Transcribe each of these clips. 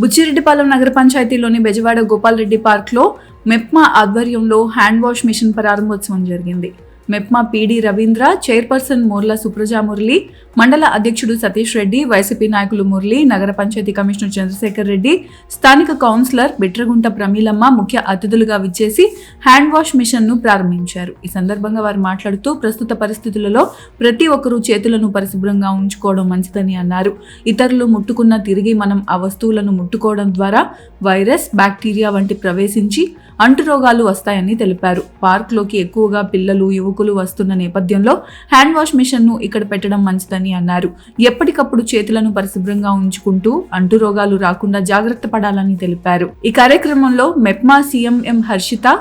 బుచ్చిరెడ్డిపాలెం నగర పంచాయతీలోని బెజవాడ గోపాల్ రెడ్డి పార్క్లో మెప్మా ఆధ్వర్యంలో హ్యాండ్ వాష్ మిషన్ ప్రారంభోత్సవం జరిగింది. మెప్మా పీడి రవీంద్ర చైర్పర్సన్ మూర్ల సుప్రజా మురళి మండల అధ్యక్షుడు సతీష్ రెడ్డి వైసీపీ నాయకులు మురళి నగర పంచాయతీ కమిషనర్ చంద్రశేఖర్ రెడ్డి స్థానిక కౌన్సిలర్ బిట్రగుంట ప్రమీలమ్మ ముఖ్య అతిథులుగా విచ్చేసి హ్యాండ్ వాష్ మిషన్ను ప్రారంభించారు. ఈ సందర్భంగా వారు మాట్లాడుతూ ప్రస్తుత పరిస్థితులలో ప్రతి ఒక్కరూ చేతులను పరిశుభ్రంగా ఉంచుకోవడం మంచిదని అన్నారు. ఇతరులు ముట్టుకున్న తిరిగి మనం ఆ వస్తువులను ముట్టుకోవడం ద్వారా వైరస్ బ్యాక్టీరియా వంటి ప్రవేశించి అంటురోగాలు వస్తాయని తెలిపారు. పార్క్లోకి ఎక్కువగా పిల్లలు యువకులు వస్తున్న నేపథ్యంలో హ్యాండ్ వాష్ మిషన్ను ఇక్కడ పెట్టడం మంచిదని అన్నారు. ఎప్పటికప్పుడు చేతులను పరిశుభ్రంగా ఉంచుకుంటూ అంటు రోగాలు రాకుండా జాగ్రత్త పడాలని తెలిపారు. ఈ కార్యక్రమంలో మెప్మా సీఎంఎం హర్షిత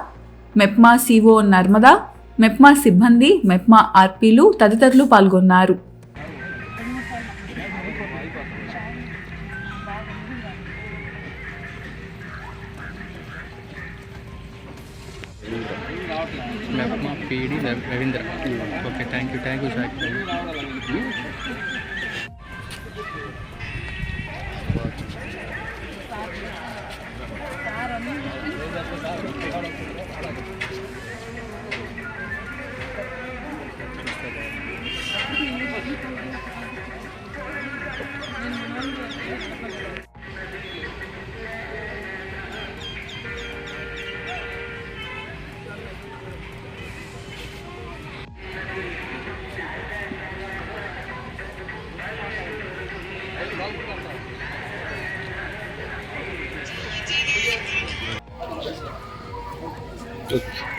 మెప్మా సిఓ నర్మదా మెప్మా సిబ్బంది మెప్మా ఆర్పీలు తదితరులు పాల్గొన్నారు. మా PD Ravindra okay thank you thank you sir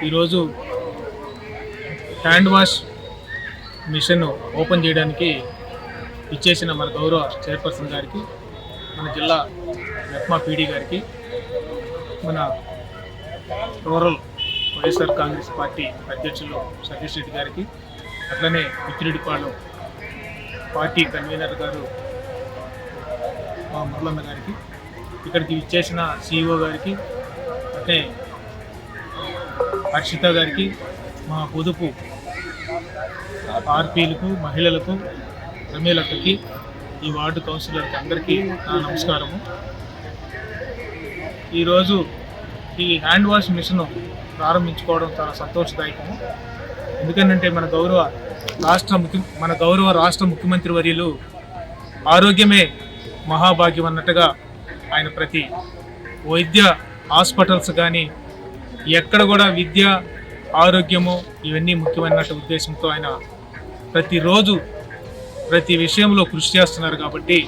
ఈరోజు హ్యాండ్ వాష్ మిషన్ ఓపెన్ చేయడానికి ఇచ్చేసిన మన గౌరవ చైర్పర్సన్ గారికి మన జిల్లా మెప్మా పీడీ గారికి మన రూరల్ వైఎస్ఆర్ కాంగ్రెస్ పార్టీ అధ్యక్షులు సతీష్ రెడ్డి గారికి అట్లనే పిచ్చిరెడ్డిపాలెం పార్టీ కన్వీనర్ గారు మా మురళమ్మ గారికి ఇక్కడికి ఇచ్చేసిన సిఇఓ గారికి అట్లే హర్షిత గారికి మా పొదుపు ఆర్పీలకు మహిళలకు రమేలక్కకి ఈ వార్డు కౌన్సిలర్కి అందరికీ నా నమస్కారము. ఈరోజు ఈ హ్యాండ్ వాష్ మిషన్ ప్రారంభించుకోవడం చాలా సంతోషదాయకము. ఎందుకంటే మన గౌరవ రాష్ట్ర ముఖ్య మన గౌరవ రాష్ట్ర ముఖ్యమంత్రి వర్యులు ఆరోగ్యమే మహాభాగ్యం అన్నట్టుగా ఆయన ప్రతి వైద్య హాస్పిటల్స్ కానీ ఎక్కడ కూడా విద్య ఆరోగ్యము ఇవన్నీ ముఖ్యమైనటువంటి ఉద్దేశంతో ఆయన ప్రతిరోజు ప్రతి విషయంలో కృషి చేస్తున్నారు కాబట్టి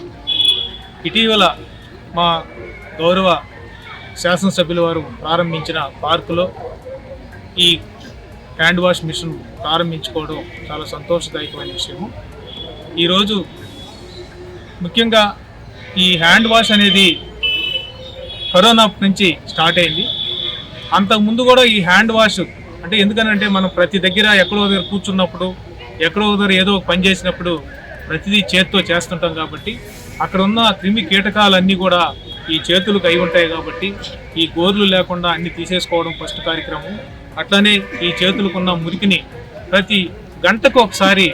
ఇటీవల మా గౌరవ శాసనసభ్యుల వారు ప్రారంభించిన పార్కులో ఈ హ్యాండ్ వాష్ మిషన్ ప్రారంభించుకోవడం చాలా సంతోషదాయకమైన విషయము. ఈరోజు ముఖ్యంగా ఈ హ్యాండ్ వాష్ అనేది కరోనా నుంచి స్టార్ట్ అయింది. అంతకుముందు కూడా ఈ హ్యాండ్ వాష్ అంటే ఎందుకనంటే మనం ప్రతి దగ్గర ఎక్కడో దగ్గర కూర్చున్నప్పుడు ఎక్కడో దగ్గర ఏదో ఒక పని చేసినప్పుడు ప్రతిదీ చేత్తో చేస్తుంటాం కాబట్టి అక్కడ ఉన్న క్రిమి కీటకాలన్నీ కూడా ఈ చేతులకు అయి ఉంటాయి కాబట్టి ఈ గోర్లు లేకుండా అన్ని తీసేసుకోవడం ఫస్ట్ కార్యక్రమం. అట్లనే ఈ చేతులకున్న మురికిని ప్రతి గంటకు ఒకసారి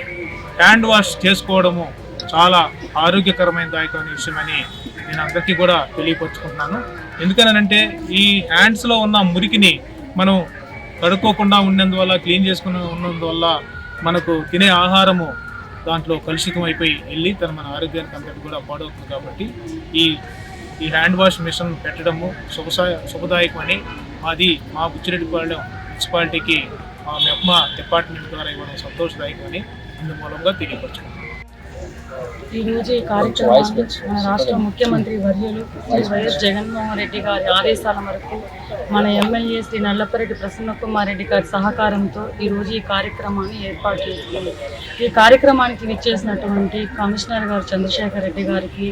హ్యాండ్ వాష్ చేసుకోవడము చాలా ఆరోగ్యకరమైన దాయకమైన విషయమని నేను అందరికీ కూడా తెలియపరుచుకుంటున్నాను. ఎందుకనంటే ఈ హ్యాండ్స్లో ఉన్న మురికిని మనం కడుక్కోకుండా ఉన్నందువల్ల క్లీన్ చేసుకుని ఉన్నందువల్ల మనకు తినే ఆహారము దాంట్లో కలుషితం అయిపోయి వెళ్ళి తన మన ఆరోగ్యానికి అంతటి కూడా పాడవుతుంది కాబట్టి ఈ ఈ హ్యాండ్ వాష్ మిషన్ పెట్టడము శుభసా శుభదాయకమని మాది మా బుచ్చిరెడ్డిపాలెం మున్సిపాలిటీకి మా మెప్మా డిపార్ట్మెంట్ ద్వారా ఇవ్వడం సంతోషదాయకమని ఇందు మూలంగా తెలియపరచుకుంటాం ఈ రోజు ఈ కార్యక్రమాన్ని మన రాష్ట్ర ముఖ్యమంత్రి వర్యులు శ్రీ వైఎస్ జగన్మోహన్ రెడ్డి గారి ఆదేశాల మేరకు మన ఎమ్మెల్యే శ్రీ నల్లపరెడ్డి ప్రసన్న కుమార్ రెడ్డి గారి సహకారంతో ఈరోజు ఈ కార్యక్రమాన్ని ఏర్పాటు చేసుకుంది ఈ కార్యక్రమానికి విచ్చేసినటువంటి కమిషనర్ గారు చంద్రశేఖర్ రెడ్డి గారికి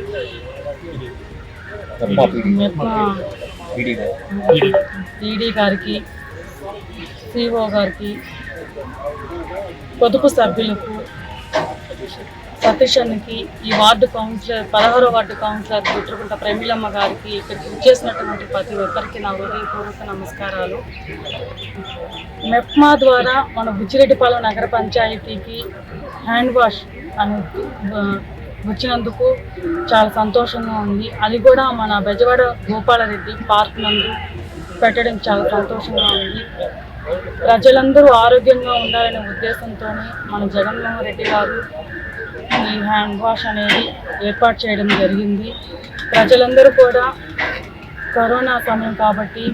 ఈడీ గారికి సిఓ గారికి పొదుపు సభ్యులకు సతీషన్కి ఈ వార్డు కౌన్సిలర్ పదహారో వార్డు కౌన్సిలర్ గుట్రకుంట ప్రమీలమ్మ గారికి ఇక్కడికి వచ్చేసినటువంటి ప్రతి ఒక్కరికి నా హృదయపూర్వక నమస్కారాలు. మెప్మా ద్వారా మన బుచ్చిరెడ్డిపాలెం నగర పంచాయతీకి హ్యాండ్ వాష్ అని వచ్చినందుకు చాలా సంతోషంగా ఉంది. అది కూడా మన బెజవాడ గోపాలరెడ్డి పార్క్ నందు పెట్టడం చాలా సంతోషంగా ఉంది. ప్రజలందరూ ఆరోగ్యంగా ఉండాలనే ఉద్దేశంతోనే మన జగన్మోహన్ రెడ్డి గారు ఈ హ్యాండ్ వాష్ అనేది ఏర్పాటు చేయడం జరిగింది. ప్రజలందరూ కూడా కరోనా సమయం కాబట్టి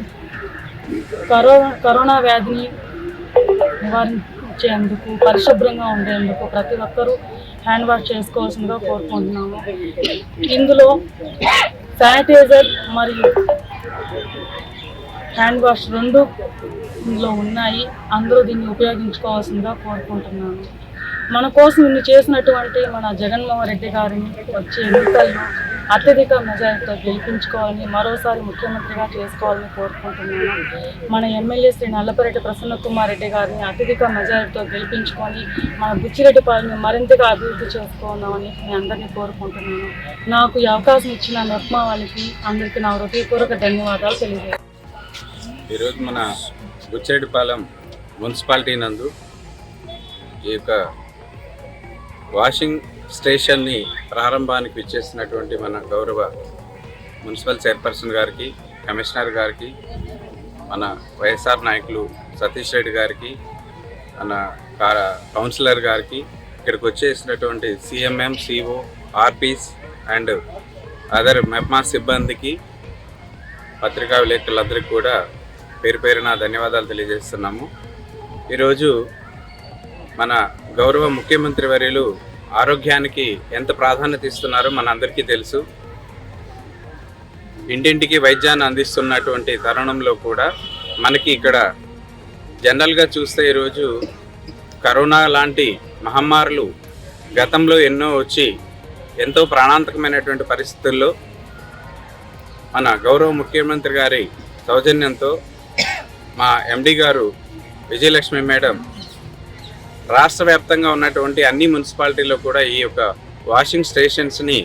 కరోనా కరోనా వ్యాధిని నివారించేందుకు పరిశుభ్రంగా ఉండేందుకు ప్రతి ఒక్కరూ హ్యాండ్ వాష్ చేసుకోవాల్సిందిగా కోరుకుంటున్నాము. ఇందులో శానిటైజర్ మరియు హ్యాండ్ వాష్ రెండు ఇందులో ఉన్నాయి. అందరూ దీన్ని ఉపయోగించుకోవాల్సిందిగా కోరుకుంటున్నాను మన కోసం ఇన్ని చేసినటువంటి మన జగన్మోహన్ రెడ్డి గారిని వచ్చే ఎన్నికల్లో అత్యధిక మెజారిటీతో గెలిపించుకోవాలని మరోసారి ముఖ్యమంత్రిగా చేసుకోవాలని కోరుకుంటున్నాను. మన ఎమ్మెల్యే శ్రీ నల్లపరెడ్డి ప్రసన్న కుమార్ రెడ్డి గారిని అత్యధిక మెజారిటీతో గెలిపించుకొని మన బుచ్చిరెడ్డిపాలెని మరింతగా అభివృద్ధి చేసుకుందామని నేను అందరినీ కోరుకుంటున్నాను. నాకు ఈ అవకాశం ఇచ్చిన నర్మా వాళ్ళకి అందరికీ నా హృదయపూర్వక ధన్యవాదాలు తెలియజేస్తాను ఈరోజు మన బుచ్చిరెడ్డిపాలెం మున్సిపాలిటీ నందు ఈ యొక్క వాషింగ్ స్టేషన్ని ప్రారంభానికి ఇచ్చేసినటువంటి మన గౌరవ మున్సిపల్ చైర్పర్సన్ గారికి కమిషనర్ గారికి మన వైఎస్ఆర్ నాయకులు సతీష్ రెడ్డి గారికి మన కా- కౌన్సిలర్ గారికి ఇక్కడికి వచ్చేసినటువంటి CMM CO RPs and other MEPMA సిబ్బందికి పత్రికా విలేకరులందరికీ కూడా పేరు పేరున ధన్యవాదాలు తెలియజేస్తున్నాము. ఈరోజు మన గౌరవ ముఖ్యమంత్రి వర్యులు ఆరోగ్యానికి ఎంత ప్రాధాన్యత ఇస్తున్నారో మన అందరికీ తెలుసు. ఇంటింటికి వైద్యాన్ని అందిస్తున్నటువంటి తరుణంలో కూడా మనకి ఇక్కడ జనరల్గా చూస్తే ఈరోజు కరోనా లాంటి మహమ్మారులు గతంలో ఎన్నో వచ్చి ఎంతో ప్రాణాంతకమైనటువంటి పరిస్థితుల్లో మన గౌరవ ముఖ్యమంత్రి గారి సౌజన్యంతో మా ఎండి గారు విజయలక్ష్మి మేడం రాష్ట్ర వ్యాప్తంగా ఉన్నటువంటి అన్ని మున్సిపాలిటీల్లో కూడా ఈ యొక్క వాషింగ్ స్టేషన్స్ని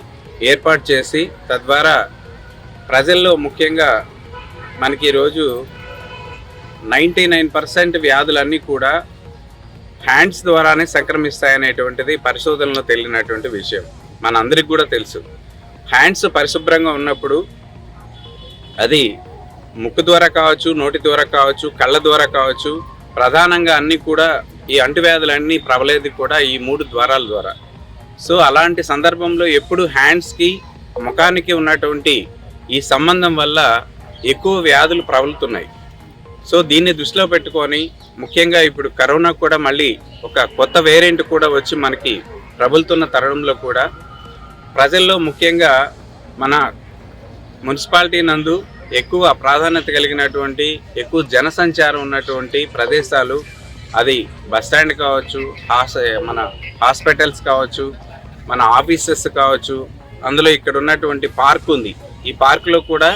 ఏర్పాటు చేసి తద్వారా ప్రజల్లో ముఖ్యంగా మనకి ఈరోజు నైంటీ నైన్ పర్సెంట్ వ్యాధులన్నీ కూడా హ్యాండ్స్ ద్వారానే సంక్రమిస్తాయనేటువంటిది పరిశోధనలో తేలినటువంటి విషయం. మనందరికి కూడా తెలుసు. హ్యాండ్స్ పరిశుభ్రంగా ఉన్నప్పుడు అది ముక్కు ద్వారా కావచ్చు నోటి ద్వారా కావచ్చు కళ్ళ ద్వారా కావచ్చు ప్రధానంగా అన్నీ కూడా ఈ అంటువ్యాధులన్నీ ప్రబలేది కూడా ఈ మూడు ద్వారాల ద్వారా. సో అలాంటి సందర్భంలో ఎప్పుడు హ్యాండ్స్కి ముఖానికి ఉన్నటువంటి ఈ సంబంధం వల్ల ఎక్కువ వ్యాధులు ప్రబలుతున్నాయి. సో దీన్ని దృష్టిలో పెట్టుకొని ముఖ్యంగా ఇప్పుడు కరోనా కూడా మళ్ళీ ఒక కొత్త వేరియంట్ కూడా వచ్చి మనకి ప్రబలుతున్న తరుణంలో కూడా ప్రజల్లో ముఖ్యంగా మన మున్సిపాలిటీ నందు ఎక్కువ ప్రాధాన్యత కలిగినటువంటి ఎక్కువ జనసంచారం ఉన్నటువంటి ప్రదేశాలు అది బస్ స్టాండ్ కావచ్చు హాస్ మన హాస్పిటల్స్ కావచ్చు మన ఆఫీసెస్ కావచ్చు అందులో ఇక్కడ ఉన్నటువంటి పార్క్ ఉంది. ఈ పార్కులో కూడా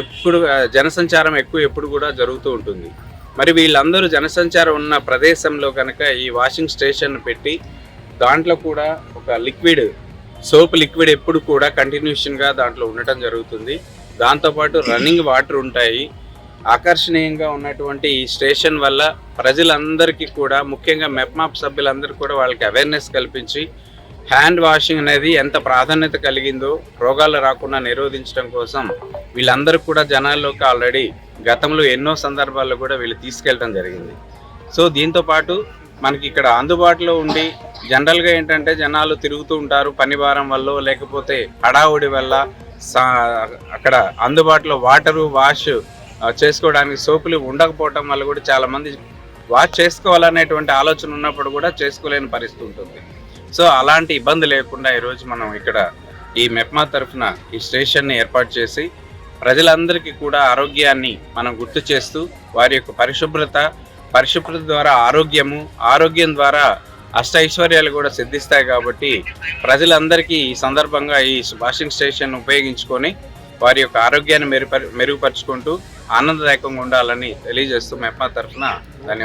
ఎప్పుడు జనసంచారం ఎక్కువ ఎప్పుడు కూడా జరుగుతూ ఉంటుంది. మరి వీళ్ళందరూ జనసంచారం ఉన్న ప్రదేశంలో కనుక ఈ వాషింగ్ స్టేషన్ పెట్టి దాంట్లో కూడా ఒక లిక్విడ్ సోప్ లిక్విడ్ ఎప్పుడు కూడా కంటిన్యూషన్గా దాంట్లో ఉండటం జరుగుతుంది. దాంతోపాటు రన్నింగ్ వాటర్ ఉంటాయి. ఆకర్షణీయంగా ఉన్నటువంటి ఈ స్టేషన్ వల్ల ప్రజలందరికీ కూడా ముఖ్యంగా మెప్మాప్ సభ్యులందరూ కూడా వాళ్ళకి అవేర్నెస్ కల్పించి హ్యాండ్ వాషింగ్ అనేది ఎంత ప్రాధాన్యత కలిగిందో రోగాలు రాకుండా నిరోధించడం కోసం వీళ్ళందరూ కూడా జనాల్లోకి ఆల్రెడీ గతంలో ఎన్నో సందర్భాల్లో కూడా వీళ్ళు తీసుకెళ్ళడం జరిగింది. సో దీంతో పాటు మనకి ఇక్కడ అందుబాటులో ఉండి జనరల్గా ఏంటంటే జనాలు తిరుగుతూ ఉంటారు పనిభారం వల్ల లేకపోతే హడావుడి వల్ల సా- అక్కడ అందుబాటులో వాటరు వాష్ చేసుకోవడానికి సోపులు ఉండకపోవటం వల్ల కూడా చాలా మంది వాష్ చేసుకోవాలనేటువంటి ఆలోచన ఉన్నప్పుడు కూడా చేసుకోలేని పరిస్థితి ఉంటుంది. సో అలాంటి ఇబ్బంది లేకుండా ఈరోజు మనం ఇక్కడ ఈ మెప్మా తరఫున ఈ స్టేషన్ని ఏర్పాటు చేసి ప్రజలందరికీ కూడా ఆరోగ్యాన్ని మనం గుర్తు చేస్తూ వారి యొక్క పరిశుభ్రత పరిశుభ్రత ద్వారా ఆరోగ్యము ఆరోగ్యం ద్వారా అష్ట ఐశ్వర్యాలు కూడా సిద్ధిస్తాయి కాబట్టి ప్రజలందరికీ ఈ సందర్భంగా ఈ వాషింగ్ స్టేషన్ ఉపయోగించుకొని వారి యొక్క ఆరోగ్యాన్ని మెరుగుపరి మెరుగుపరుచుకుంటూ ఆనందదాయకంగా ఉండాలని తెలియజేస్తూ మెప్మా తరఫున ధన్యవాదాలు.